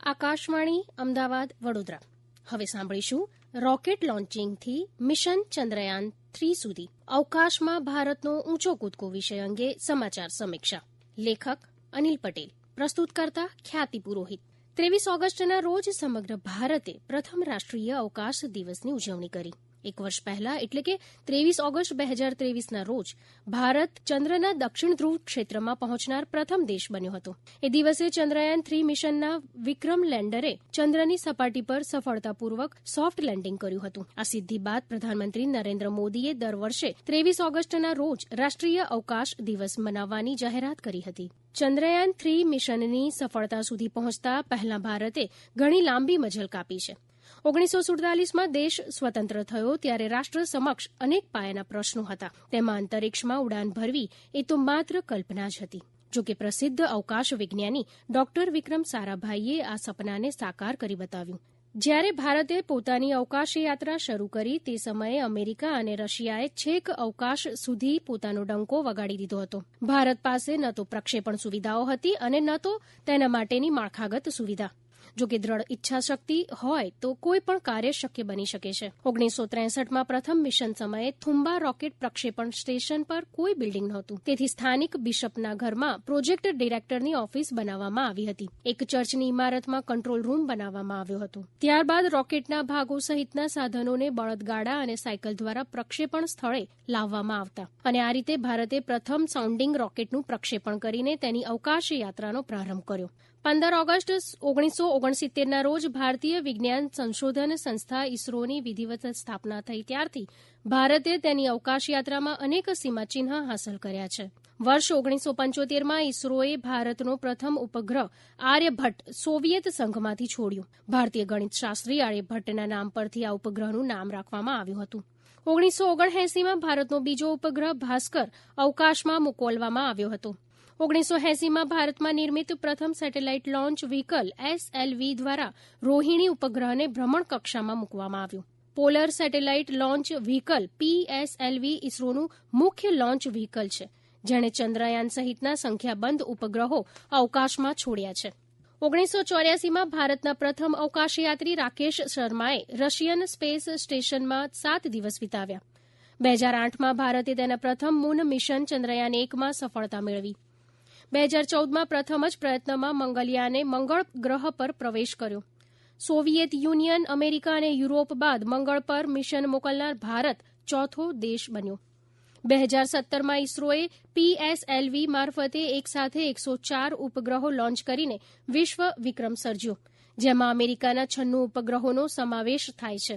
આકાશવાણી, અમદાવાદ, વડોદરા. હવે સાંભળીશું રોકેટ લોન્ચિંગથી મિશન ચંદ્રયાન થ્રી સુધી અવકાશમાં ભારતનો ઊંચો કૂદકો વિષય અંગે સમાચાર સમીક્ષા. લેખક અનિલ પટેલ પ્રસ્તુત કરતા ખ્યાતિ પુરોહિત. ત્રેવીસ ઓગસ્ટના રોજ સમગ્ર ભારતે પ્રથમ રાષ્ટ્રીય અવકાશ દિવસની ઉજવણી કરી. એક વર્ષ પહેલા, એટલે કે ત્રેવીસ ઓગસ્ટ બે હજાર ત્રેવીસના રોજ, ભારત ચંદ્રના દક્ષિણ ધ્રુવ ક્ષેત્રમાં પહોંચનાર પ્રથમ દેશ બન્યો હતો. એ દિવસે ચંદ્રયાન થ્રી મિશનના વિક્રમ લેન્ડરે ચંદ્રની સપાટી પર સફળતાપૂર્વક સોફ્ટ લેન્ડિંગ કર્યું હતું. આ સિદ્ધિ બાદ પ્રધાનમંત્રી નરેન્દ્ર મોદીએ દર વર્ષે ત્રેવીસ ઓગસ્ટના રોજ રાષ્ટ્રીય અવકાશ દિવસ મનાવવાની જાહેરાત કરી હતી. ચંદ્રયાન થ્રી મિશનની સફળતા સુધી પહોંચતા પહેલા ભારતે ઘણી લાંબી મજલ કાપી છે. ઓગણીસો સુડતાલીસમાં દેશ સ્વતંત્ર થયો ત્યારે રાષ્ટ્ર સમક્ષ અનેક પાયાના પ્રશ્નો હતા. તેમાં અંતરિક્ષમાં ઉડાન ભરવી એ તો માત્ર કલ્પના જ હતી. જોકે પ્રસિદ્ધ અવકાશ વિજ્ઞાની ડોક્ટર વિક્રમ સારાભાઈએ આ સપનાને સાકાર કરી બતાવ્યું. જ્યારે ભારતે પોતાની અવકાશ યાત્રા શરૂ કરી, તે સમયે અમેરિકા અને રશિયાએ છેક અવકાશ સુધી પોતાનો ડંકો વગાડી દીધો હતો. ભારત પાસે ન તો પ્રક્ષેપણ સુવિધાઓ હતી અને ન તો તેના માટેની માળખાગત સુવિધા. જોકે દ્રઢ ઈચ્છાશક્તિ હોય તો કોઈ પણ કાર્ય શક્ય બની શકે છે. ઓગણીસો ત્રેસઠમાં પ્રથમ મિશન સમયે થુંબા રોકેટ પ્રક્ષેપણ સ્ટેશન પર કોઈ બિલ્ડિંગ નહોતું. તેથી સ્થાનિક બિશપના ઘરમાં પ્રોજેક્ટ ડિરેક્ટરની ઓફિસ બનાવવામાં આવી હતી. એક ચર્ચની ઇમારતમાં કંટ્રોલ રૂમ બનાવવામાં આવ્યો હતો. ત્યારબાદ રોકેટના ભાગો સહિતના સાધનોને બળદગાડા અને સાયકલ દ્વારા પ્રક્ષેપણ સ્થળે લાવવામાં આવતા. અને આ રીતે ભારતે પ્રથમ સાઉન્ડિંગ રોકેટનું પ્રક્ષેપણ કરીને તેની અવકાશ યાત્રાનો પ્રારંભ કર્યો. પંદર ઓગસ્ટ ઓગણીસો ઓગણસિત્તેરના રોજ ભારતીય વિજ્ઞાન સંશોધન સંસ્થા ઇસરોની વિધિવત સ્થાપના થઈ ત્યારથી ભારતે તેની અવકાશ યાત્રામાં અનેક સીમાચિહ્ન હાંસલ કર્યા છે. વર્ષ ઓગણીસો પંચોતેરમાં ઇસરોએ ભારતનો પ્રથમ ઉપગ્રહ આર્યભટ્ટ સોવિયત સંઘમાંથી છોડ્યું. ભારતીય ગણિતશાસ્ત્રી આર્યભટ્ટના નામ પરથી આ ઉપગ્રહનું નામ રાખવામાં આવ્યું હતું. ઓગણીસો ઓગણએસીમાં ભારતનો બીજો ઉપગ્રહ ભાસ્કર અવકાશમાં મોકલવામાં આવ્યો હતો. ઓગણીસો એસીમાં ભારતમાં નિર્મિત પ્રથમ સેટેલાઇટ લોન્ચ વ્હીકલ એસએલવી દ્વારા રોહિણી ઉપગ્રહને ભ્રમણ કક્ષામાં મૂકવામાં આવ્યું. Polar satellite launch vehicle PSLV ઇસરોનું મુખ્ય લોન્ચ વ્હીકલ છે, જેણે ચંદ્રયાન સહિતના સંખ્યાબંધ ઉપગ્રહો અવકાશમાં છોડ્યા છે. ઓગણીસો ચોર્યાસીમાં ભારતના પ્રથમ અવકાશયાત્રી રાકેશ શર્માએ રશિયન સ્પેસ સ્ટેશનમાં સાત દિવસ વિતાવ્યા. બે હજાર આઠમાં ભારતે તેના પ્રથમ મૂન મિશન ચંદ્રયાન એકમાં સફળતા મેળવી. બે હજાર ચૌદમાં પ્રથમ જ પ્રયત્નમાં મંગલયાને મંગળ ગ્રહ પર પ્રવેશ કર્યો. સોવિયેત યુનિયન, અમેરિકા અને યુરોપ બાદ મંગળ પર મિશન મોકલનાર ભારત ચોથો દેશ બન્યો. બે હજાર સત્તરમાં ઇસરોએ પીએસએલવી મારફતે એક સાથે એકસો ચાર ઉપગ્રહો લોન્ચ કરીને વિશ્વ વિક્રમ સર્જ્યો, જેમાં અમેરિકાના છન્નું ઉપગ્રહોનો સમાવેશ થાય છે.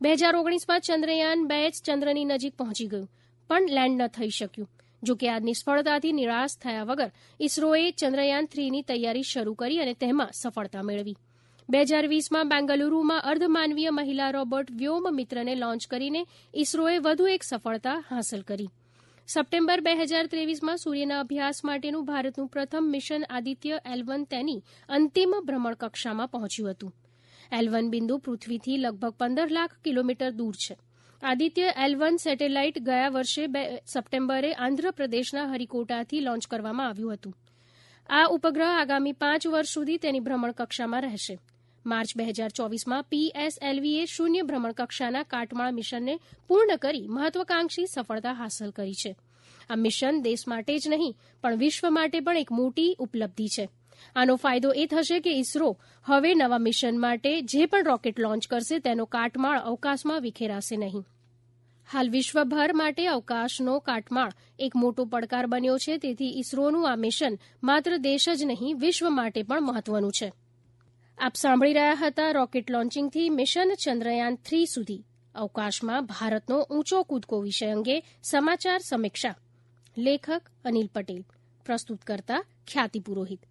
બે હજાર ઓગણીસમાં ચંદ્રયાન બે જ ચંદ્રની નજીક પહોંચી ગયું, પણ લેન્ડ ન થઈ શક્યું. જોકે આ નિષ્ફળતાથી નિરાશ થયા વગર ઇસરોએ ચંદ્રયાન થ્રીની તૈયારી શરૂ કરી અને તેમાં સફળતા મેળવી. બે હજાર વીસમાં બેંગલુરુમાં અર્ધમાનવીય મહિલા રોબોટ વ્યોમ મિત્રને લોન્ચ કરીને ઇસરોએ વધુ એક સફળતા હાંસલ કરી. સપ્ટેમ્બર બે હજાર ત્રેવીસમાં સૂર્યના અભ્યાસ માટેનું ભારતનું પ્રથમ મિશન આદિત્ય એલવન તેની અંતિમ ભ્રમણ કક્ષામાં પહોંચ્યું હતું. એલવન બિંદુ પૃથ્વીથી લગભગ પંદર લાખ કિલોમીટર દૂર છે. આદિત્ય એલ વન સેટેલાઇટ ગયા વર્ષે બે સપ્ટેમ્બરે આંધ્રપ્રદેશના હરિકોટાથી લોન્ચ કરવામાં આવ્યું હતું. આ ઉપગ્રહ આગામી પાંચ વર્ષ સુધી તેની ભ્રમણ કક્ષામાં રહેશે. માર્ચ બે હજાર ચોવીસમાં પીએસએલવીએ શૂન્ય ભ્રમણ કક્ષાના કાટમાળ મિશનને પૂર્ણ કરી મહત્વાકાંક્ષી સફળતા હાંસલ કરી છે. આ મિશન દેશ માટે જ નહીં, પણ વિશ્વ માટે પણ એક મોટી ઉપલબ્ધિ છે. આનો ફાયદો એ થશે કે ઇસરો હવે નવા મિશન માટે જે પણ રોકેટ લોન્ચ કરશે તેનો કાટમાળ અવકાશમાં વિખેરાશે નહીં. હાલ વિશ્વભર માટે અવકાશનો કાટમાળ એક મોટો પડકાર બન્યો છે, તેથી ઇસરોનું આ મિશન માત્ર દેશ જ નહીં, વિશ્વ માટે પણ મહત્વનું છે. આપ સાંભળી રહ્યા હતા રોકેટ લોન્ચિંગથી મિશન ચંદ્રયાન થ્રી સુધી. અવકાશમાં ભારતનો ઊંચો કૂદકો વિષય અંગે સમાચાર સમીક્ષા. લેખક અનિલ પટેલ. પ્રસ્તુત કરતા ખ્યાતિ પુરોહિત.